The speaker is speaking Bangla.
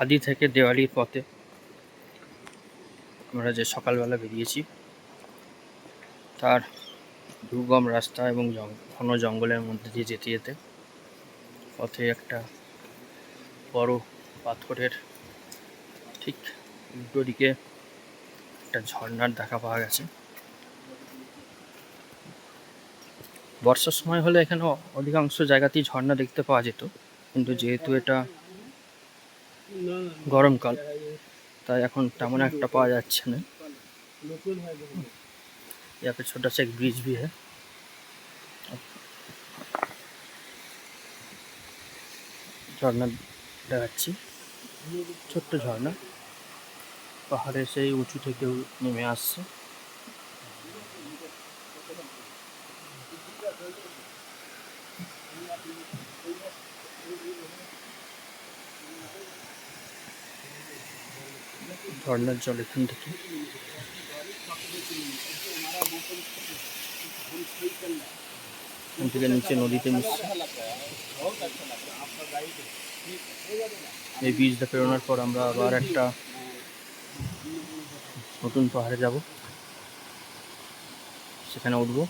খাদি থেকে দেওয়ালির পথে আমরা যে সকালবেলা বেরিয়েছি, তার দুর্গম রাস্তা এবং ঘন জঙ্গলের মধ্যে দিয়ে যেতে যেতে পথে একটা বড় পাথরের ঠিক উল্টো দিকে একটা ঝর্ণার দেখা পাওয়া গেছে। বর্ষার সময় হলে এখানে অধিকাংশ জায়গাতেই ঝর্ণা দেখতে পাওয়া যেত, কিন্তু যেহেতু এটা গরমকাল তাই এখন তেমন একটা पाया যাচ্ছে না यहाँ पे छोटा सा एक ब्रिज भी है ঝর্ণা দেখাচ্ছি ছোট্ট ঝর্ণা পাহাড়ে সেই উঁচু থেকে নেমে আসছে ঝর্ণার জল এখান থেকে। থেকে নিচে নদীতে মিশছে। এই বীজটা পেরোনোর পর আমরা আবার একটা নতুন পাহাড়ে যাব। সেখানে উঠবো।